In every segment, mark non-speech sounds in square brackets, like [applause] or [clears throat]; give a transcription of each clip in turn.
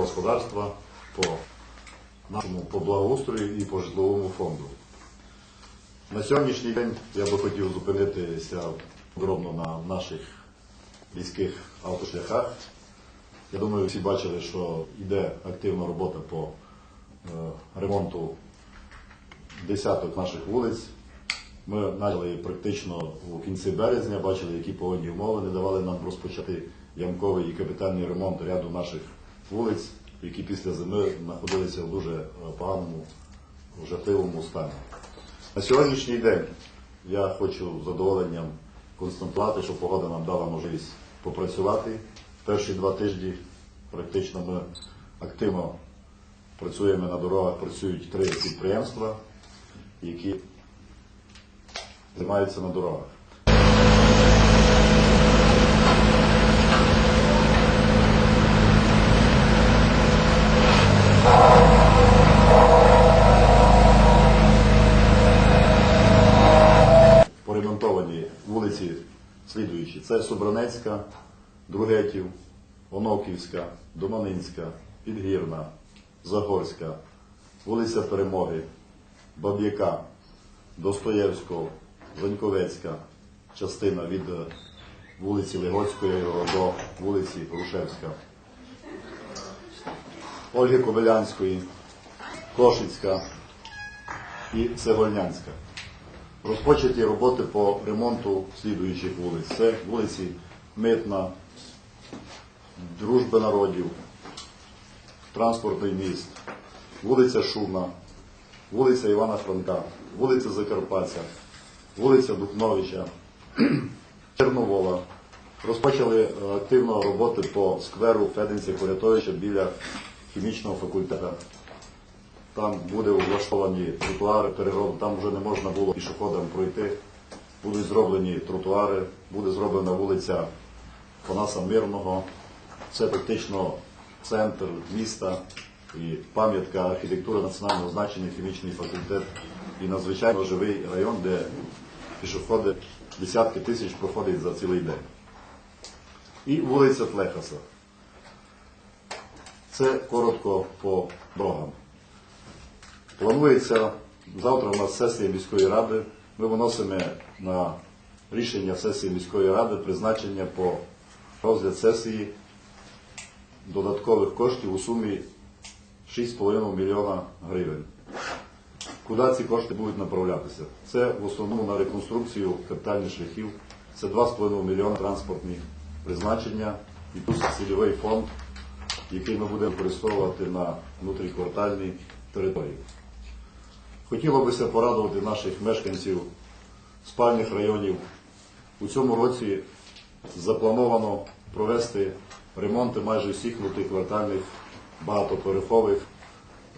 господарства по нашому по благоустрою і по житловому фонду. На сьогоднішній день я би хотів зупинитися подробно на наших міських автошляхах. Я думаю, всі бачили, що йде активна робота по е, ремонту десяток наших вулиць. Ми почали практично у кінці березня, бачили, які погодні умови не давали нам розпочати ямковий і капітальний ремонт ряду наших вулиць, які після зими знаходилися в дуже е, поганому, жахливому стані. На сьогоднішній день я хочу з задоволенням констатувати, що погода нам дала можливість попрацювати. Перші два тижні практично ми активно працюємо на дорогах, працюють три підприємства, які займаються на дорогах. Поремонтовані вулиці слідуючі. Це Собранецька, Другетів, Оновківська, Доманинська, Підгірна, Загорська, вулиця Перемоги, Баб'яка, Достоєвського, Заньковецька, частина від е, вулиці Легоцької до вулиці Грушевська, Ольги Ковелянської, Кошицька і Цегольнянська. Розпочаті роботи по ремонту слідуючих вулиць. Це вулиці Митна, Дружби народів, Транспортний міст, вулиця Шумна, вулиця Івана Франка, вулиця Закарпаття, вулиця Духновича, [clears throat] Черновола. Розпочали е, активно роботи по скверу Феденця Корятовича біля хімічного факультету. Там буде влаштовані тротуари, перегород, там вже не можна було пішоходам пройти. Будуть зроблені тротуари, буде зроблена вулиця Панаса Мирного. Це фактично центр міста і пам'ятка архітектури національного значення, хімічний факультет і надзвичайно живий район, де пішоходи десятки тисяч проходять за цілий день. І вулиця Флехаса. Це коротко по дорогам. Планується завтра у нас сесія міської ради. Ми виносимо на рішення сесії міської ради призначення по розгляд сесії додаткових коштів у сумі 6,5 мільйона гривень. Куди ці кошти будуть направлятися? Це в основному на реконструкцію капітальних шляхів, це 2,5 мільйона транспортні призначення і плюс цільовий фонд, який ми будемо використовувати на внутріквартальній території. Хотіло бися порадувати наших мешканців спальних районів. У цьому році заплановано провести ремонти майже всіх внутріквартальних багатоповерхових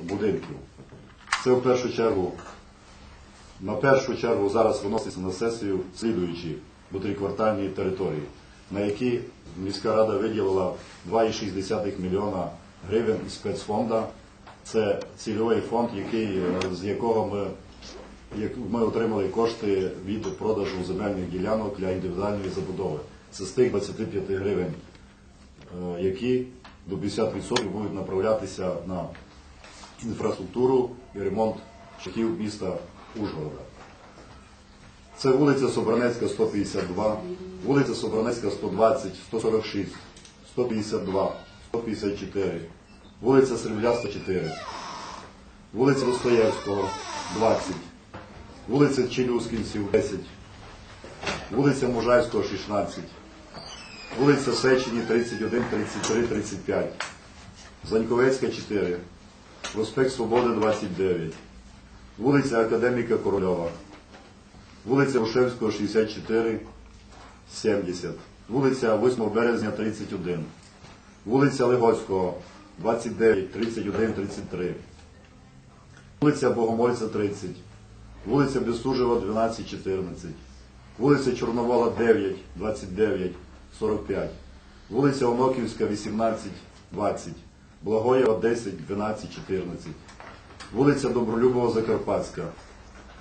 будинків. Це в першу чергу, на першу чергу зараз виноситься на сесію слідуючі внутріквартальні території, на які міська рада виділила 2,6 мільйона гривень спецфонду. Це цільовий фонд, який, з якого ми, як ми отримали кошти від продажу земельних ділянок для індивідуальної забудови. Це з тих 25 гривень, е, які до 50% будуть направлятися на інфраструктуру і ремонт шляхів міста Ужгорода. Це вулиця Собранецька 152, вулиця Собранецька 120, 146, 152, 154, вулиця Срібляста 4, вулиця Достоєвського 20, вулиця Челюскінців 10, вулиця Мужайського 16, вулиця Сечені 31, 33, 35, Заньковецька 4, проспект Свободи 29, вулиця Академіка Корольова, вулиця Рушевського 64, 70, вулиця 8 березня 31, вулиця Легоцького 29, 31, 33, вулиця Богомольця 30, вулиця Бестужева 12, 14, вулиця Чорновола 9, 29, 45, вулиця Оноківська 18, 20, Благоєва 10, 12, 14, вулиця Добролюбова Закарпатська,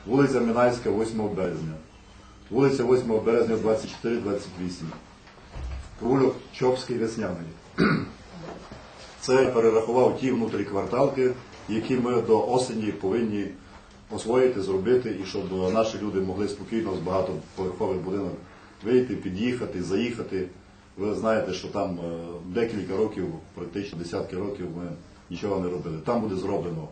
вулиця Мінайська 8 березня, вулиця 8 березня 24, 28, провулок Чопський Весняний. [clears throat] Це я перерахував ті внутрі кварталки, які ми до осені повинні освоїти, зробити, і щоб наші люди могли спокійно з багатоповерхових будинок вийти, під'їхати, заїхати. Ви знаєте, що там е, декілька років, практично десятки років, ми нічого не робили. Там буде зроблено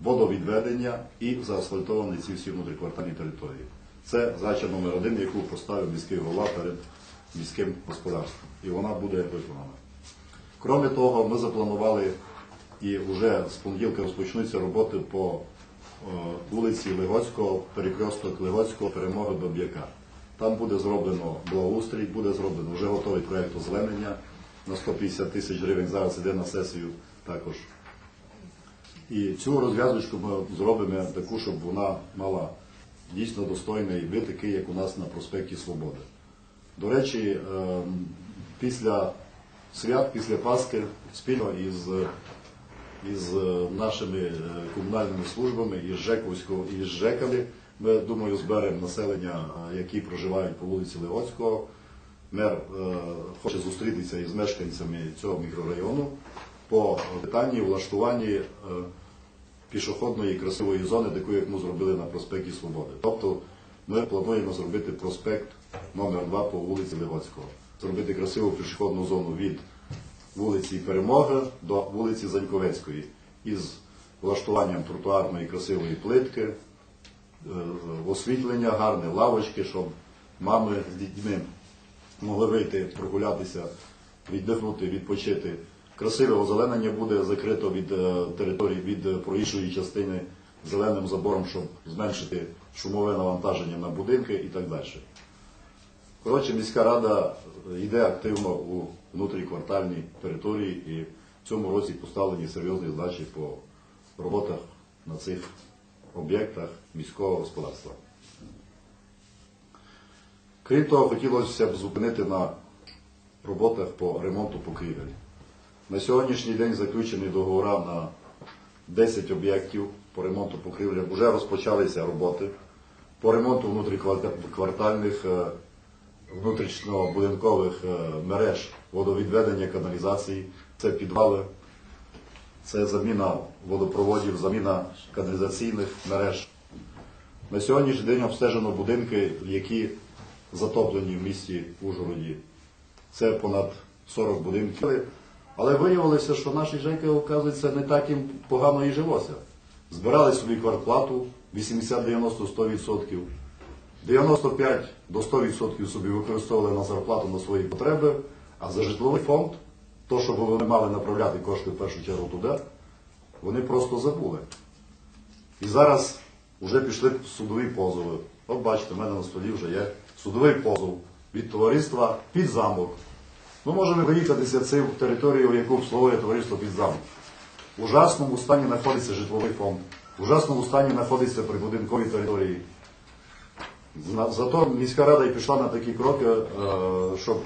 водовідведення і заасфальтовані ці всі внутріквартальні території. Це задача номер один, яку поставив міський голова перед міським господарством. І вона буде виконана. Кроме того, ми запланували і вже з понеділка розпочнуться роботи по е, вулиці Лигоцького, перекресток Лигоцького, перемоги Баб'яка. Там буде зроблено благоустрій, буде зроблено вже готовий проєкт озеленення на 150 тисяч гривень. Зараз іде на сесію також. І цю розв'язочку ми зробимо таку, щоб вона мала дійсно достойний вид, такий, як у нас на проспекті Свободи. До речі, ем, після свят, після Пасхи, спільно із, із е, нашими е, комунальними службами, із Жековського і з ЖЕКами, ми, думаю, зберемо населення, е, які проживають по вулиці Левоцького. Мер е, хоче зустрітися із мешканцями цього мікрорайону по питанні влаштуванні е, пішохідної красивої зони, таку, як ми зробили на проспекті Свободи. Тобто ми плануємо зробити проспект номер 2 по вулиці Левоцького. Зробити красиву пішохідну зону від вулиці Перемоги до вулиці Заньковецької із влаштуванням тротуарної красивої плитки, освітлення, гарні лавочки, щоб мами з дітьми могли вийти, прогулятися, віддихнути, відпочити. Красиве озеленення буде закрито від е, території від е, проїжджої частини зеленим забором, щоб зменшити шумове навантаження на будинки і так далі. Коротше, міська рада е, йде активно у внутріквартальній території і в цьому році поставлені серйозні задачі по роботах на цих об'єктах міського господарства. Крім того, хотілося б зупинити на роботах по ремонту покрівель. На сьогоднішній день заключені договори на 10 об'єктів по ремонту покрівлі. Вже розпочалися роботи по ремонту внутріквартальних е, внутрішньобудинкових е, мереж водовідведення каналізації, це підвали, це заміна водопроводів, заміна каналізаційних мереж. На сьогоднішній день обстежено будинки, які затоплені в місті Ужгороді. Це понад 40 будинків. Але виявилося, що наші ЖЕКи, оказується, не так їм погано і жилося. Збирали собі квартплату 80-90-100%. 95 до 100% собі використовували на зарплату на свої потреби, а за житловий фонд, то, що вони мали направляти кошти в першу чергу туди, вони просто забули. І зараз вже пішли судові позови. От бачите, в мене на столі вже є судовий позов від товариства під замок. Ми можемо виїхатися цю територію, яку обслуговує товариство під замок. В ужасному стані знаходиться житловий фонд, в ужасному стані знаходиться прибудинкові території. Зато міська рада і пішла на такі кроки, е, щоб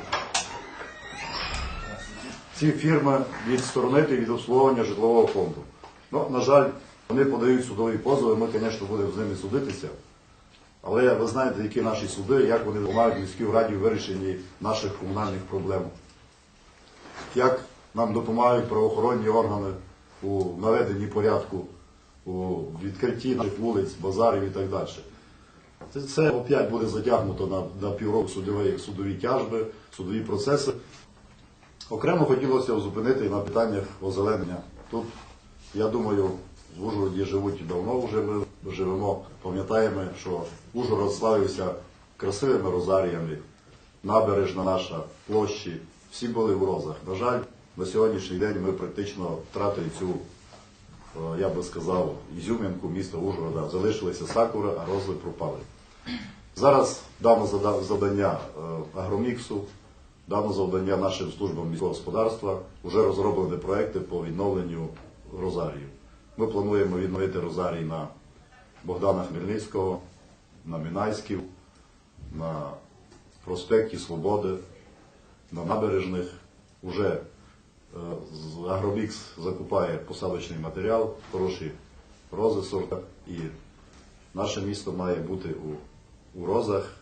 ці фірми відсторонити від обслуговування житлового фонду. Ну, на жаль, вони подають судові позови, ми, звісно, будемо з ними судитися. Але ви знаєте, які наші суди, як вони допомагають міській раді в вирішенні наших комунальних проблем. Як нам допомагають правоохоронні органи у наведенні порядку, у відкритті наших вулиць, базарів і так далі. Це, опять буде затягнуто на, на півроку судові, судові тяжби, судові процеси. Окремо хотілося зупинити на питаннях озеленення. Тут, я думаю, в Ужгороді живуть давно вже ми живемо. Пам'ятаємо, що Ужгород славився красивими розаріями, набережна наша, площі, всі були в розах. На жаль, на сьогоднішній день ми практично втратили цю, е, я би сказав, ізюминку міста Ужгорода. Залишилися сакури, а рози пропали. Зараз дано завдання е, агроміксу, дано завдання нашим службам міського господарства, вже розроблені проекти по відновленню розарію. Ми плануємо відновити розарій на Богдана Хмельницького, на Мінайськів, на проспекті Свободи, на набережних. Уже е, Агромікс закупає посадочний матеріал, хороші рози сорта, і наше місто має бути у розах